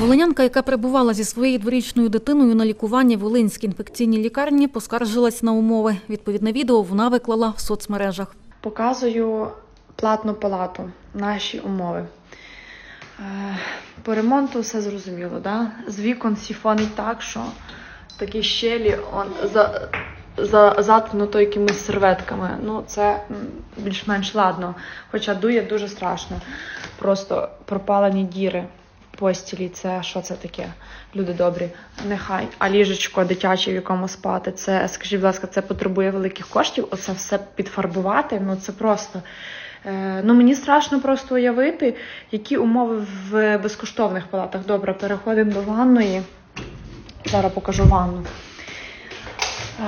Волинянка, яка перебувала зі своєю дворічною дитиною на лікуванні в Волинській інфекційній лікарні, поскаржилась на умови. Відповідне відео вона виклала в соцмережах. Показую платну палату, наші умови. Е, По ремонту все зрозуміло, да? з вікон сіфонить так, що такі щелі он, за, за, заткнуто якимись серветками. Ну, це більш-менш ладно, хоча дує дуже страшно. Просто пропалені діри постілі. Це що це таке? Люди добрі, нехай. А ліжечко дитяче, в якому спати, це, скажіть, будь ласка, це потребує великих коштів. Оце все підфарбувати. Ну це просто. Е, ну мені страшно просто уявити, які умови в безкоштовних палатах. Добре, переходимо до ванної. Зараз покажу ванну. Е,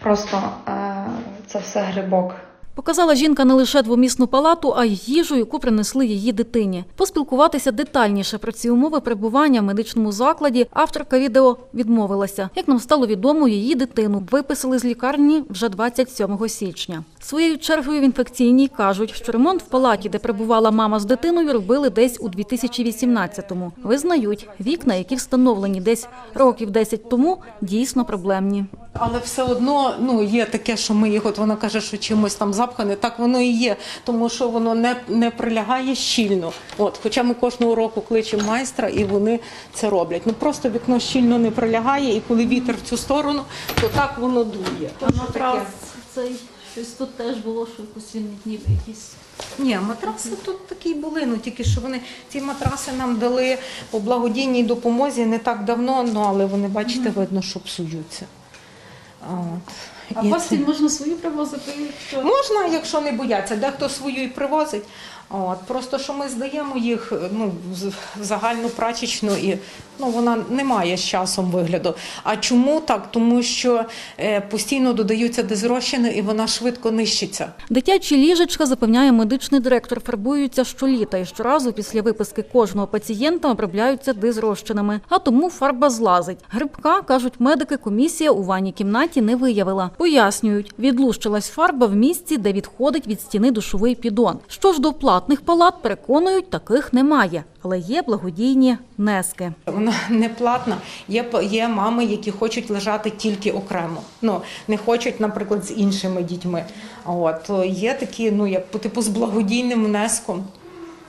просто е, це все грибок. Показала жінка не лише двомісну палату, а й їжу, яку принесли її дитині. Поспілкуватися детальніше про ці умови перебування в медичному закладі авторка відео відмовилася. Як нам стало відомо, її дитину виписали з лікарні вже 27 січня. Своєю чергою в інфекційній кажуть, що ремонт в палаті, де перебувала мама з дитиною, робили десь у 2018-му. Визнають, вікна, які встановлені десь років 10 тому, дійсно проблемні. Але все одно ну є таке, що ми їх, от вона каже, що чимось там запхане, так воно і є, тому що воно не, не прилягає щільно. От, хоча ми кожного року кличемо майстра, і вони це роблять. Ну просто вікно щільно не прилягає, і коли вітер в цю сторону, то так воно дує. Воно таке. Цей щось тут теж було, що якось він ніби якісь. Ні, матраси тут такі були, ну тільки що вони ці матраси нам дали по благодійній допомозі не так давно, ну але вони, бачите, видно, що псуються. От. А І постіль це- можна свою привозити, якщо Можна, якщо не бояться, дехто свою і привозить. От, просто що ми здаємо їх ну, з- в загальну прачечну і ну, вона не має з часом вигляду. А чому так? Тому що е, постійно додаються дезрощини і вона швидко нищиться. Дитячі ліжечка, запевняє медичний директор, фарбуються щоліта і щоразу після виписки кожного пацієнта обробляються дизрозчинами, а тому фарба злазить. Грибка, кажуть медики, комісія у ванній кімнаті не виявила. Пояснюють, відлущилась фарба в місці, де відходить від стіни душовий піддон. Що ж до платних палат, переконують, таких немає, але є благодійні внески. Вона не платна. Є, є мами, які хочуть лежати тільки окремо. Ну, не хочуть, наприклад, з іншими дітьми. От, є такі, ну, як по типу з благодійним внеском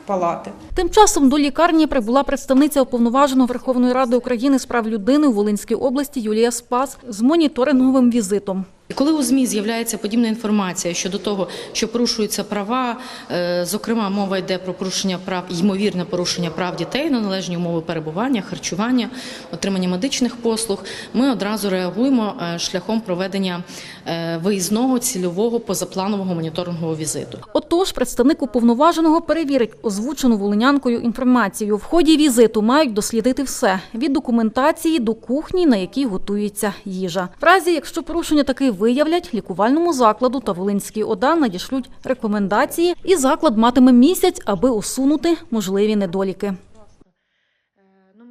палати. Тим часом до лікарні прибула представниця уповноваженого Верховної Ради України з прав людини у Волинській області Юлія Спас з моніторинговим візитом. Коли у ЗМІ з'являється подібна інформація щодо того, що порушуються права, е, зокрема мова йде про порушення прав, ймовірне порушення прав дітей на належні умови перебування, харчування, отримання медичних послуг, ми одразу реагуємо е, шляхом проведення е, виїзного цільового позапланового моніторингового візиту. Отож, представник уповноваженого перевірить озвучену волинянкою інформацію. В ході візиту мають дослідити все від документації до кухні, на якій готується їжа. В разі, якщо порушення таки виявлять, лікувальному закладу та Волинській ОДА надішлють рекомендації, і заклад матиме місяць, аби усунути можливі недоліки.